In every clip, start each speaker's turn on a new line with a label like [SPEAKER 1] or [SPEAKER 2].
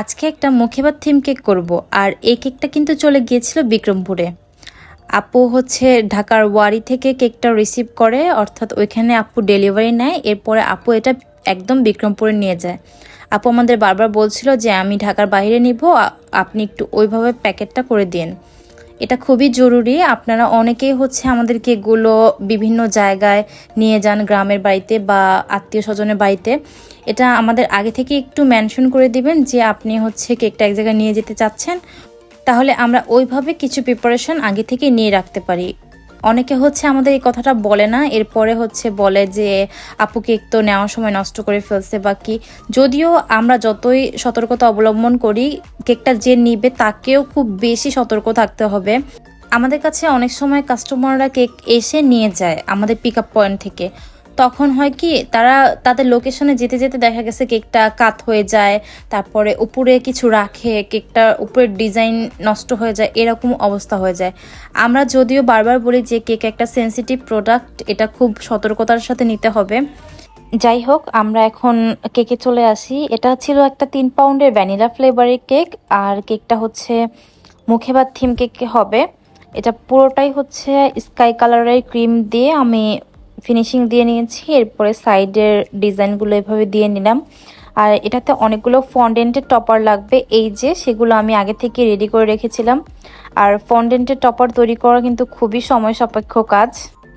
[SPEAKER 1] আজকে একটা মুখেবার theme cake করব, আর এই কেকটা কিন্তু চলে গিয়েছিল বিক্রমপুরে। আপু হচ্ছে ঢাকার ওয়ারি থেকে কেকটা রিসিভ করে, অর্থাৎ ওইখানে আপু ডেলিভারি নেয়, এরপরে আপু এটা একদম বিক্রমপুরে নিয়ে যায়। আপু আমাদের বারবার বলছিল যে, আমি ঢাকার বাইরে নিব আপনি একটু ওইভাবে প্যাকেটটা করে দিন। এটা খুবই জরুরি। আপনারা অনেকেই হচ্ছে আমাদের কেকগুলো বিভিন্ন জায়গায় নিয়ে যান গ্রামের বাড়িতে বা আত্মীয় স্বজনের বাড়িতে। এটা আমাদের আগে থেকে একটু মেনশন করে দিবেন যে আপনি হচ্ছে কেকটা এক জায়গায় নিয়ে যেতে চাচ্ছেন। তাহলে আমরা ওইভাবে কিছু প্রিপারেশন আগে থেকে নিয়ে রাখতে পারি। অনেকে হচ্ছে আমাদের এই কথাটা বলে না, এরপরে হচ্ছে বলে যে আপু কেক তো নেওয়ার সময় নষ্ট করে ফেলছে বা কি? যদিও আমরা যতই সতর্কতা অবলম্বন করি, কেকটা যে নিবে তাকেও খুব বেশি সতর্ক থাকতে হবে। আমাদের কাছে অনেক সময় কাস্টমাররা কেক এসে নিয়ে যায় আমাদের পিক আপ পয়েন্ট থেকে। তখন হয় কি, তারা তাদের লোকেশনে যেতে যেতে দেখা গেছে কেকটা কাত হয়ে যায়, তারপরে উপরে কিছু রাখে কেকটার উপরের ডিজাইন নষ্ট হয়ে যায়, এরকম অবস্থা হয়ে যায়। আমরা যদিও বারবার বলি যে কেক একটা সেনসিটিভ প্রোডাক্ট এটা খুব সতর্কতার সাথে নিতে হবে। যাই হোক, আমরা এখন কেকে চলে আসি। এটা ছিল একটা তিন পাউন্ডের ভ্যানিলা ফ্লেভারের কেক, আর কেকটা হচ্ছে মুখে বা থিম কেক হবে। এটা পুরোটাই হচ্ছে স্কাই কালারের ক্রিম দিয়ে আমি ফিনিশিং দিয়ে নিয়েছি, এরপরে সাইডের ডিজাইনগুলো এভাবে দিয়ে নিলাম। আর এটাতে অনেকগুলো ফন্ডেন্টের টপার লাগবে। এই যে, সেগুলো আমি আগে থেকে রেডি করে রেখেছিলাম। আর ফন্ডেন্টের টপার তৈরি করা কিন্তু খুবই সময় সাপেক্ষ কাজ।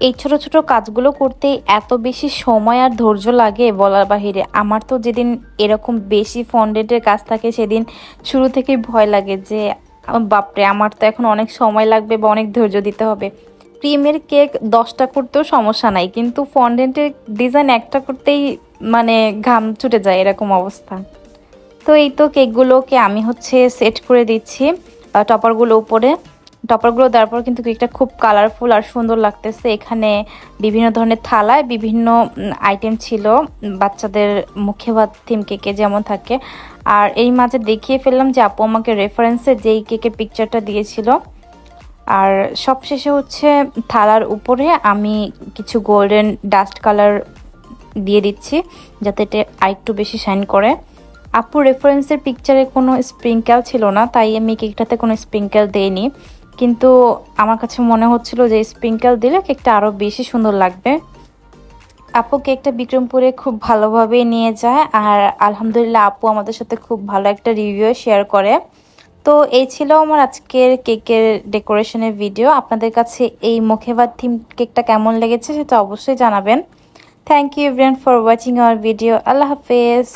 [SPEAKER 1] এই ছোট ছোট কাজগুলো করতে এত বেশি সময় আর ধৈর্য লাগে বলার বাহিরে। আমার তো যেদিন এরকম বেশি ফন্ডেন্টের কাজ থাকে, সেদিন শুরু থেকেই ভয় লাগে যে, বাপরে, আমার তো এখন অনেক সময় লাগবে বা অনেক ধৈর্য দিতে হবে। ক্রিমের কেক দশটা করতেও সমস্যা নাই, কিন্তু ফন্ডেন্টের ডিজাইন একটা করতেই মানে ঘাম ছুটে যায় এরকম অবস্থা। তো এই তো কেকগুলোকে আমি হচ্ছে সেট করে দিচ্ছি টপারগুলো উপরে। টপারগুলো দেওয়ার পর কিন্তু কেকটা খুব কালারফুল আর সুন্দর লাগতেছে। এখানে বিভিন্ন ধরনের থালায় বিভিন্ন আইটেম ছিল, বাচ্চাদের মুখে ভাত থিম কেকে যেমন থাকে। আর এই মাঝে দেখিয়ে ফেললাম যে আপু আমাকে রেফারেন্সে যেই কেকের পিকচারটা দিয়েছিল আর সবশেষে হচ্ছে থালার উপরে আমি কিছু গোল্ডেন ডাস্ট কালার দিয়ে দিচ্ছি, যাতে এটা আরেকটু বেশি শাইন করে। আপুর রেফারেন্সের পিকচারে কোনো স্প্রিঙ্কেল ছিল না, তাই আমি কেকটাতে কোনো স্প্রিঙ্কেল দেইনি। কিন্তু আমার কাছে মনে হচ্ছিল যে স্প্রিঙ্কেল দিলে কেকটা আরও বেশি সুন্দর লাগবে। আপু কেকটা বিক্রমপুরে খুব ভালোভাবে নিয়ে যায়, আর আলহামদুলিল্লাহ আপু আমাদের সাথে খুব ভালো একটা রিভিউ শেয়ার করে। তো এই ছিল আমার আজকের কেকের ডেকোরেশনের ভিডিও। আপনাদের কাছে এই মুখে ভাত থিম কেকটা কেমন লেগেছে সেটা অবশ্যই জানাবেন। Thank you everyone for watching our video আল্লাহ হাফেজ।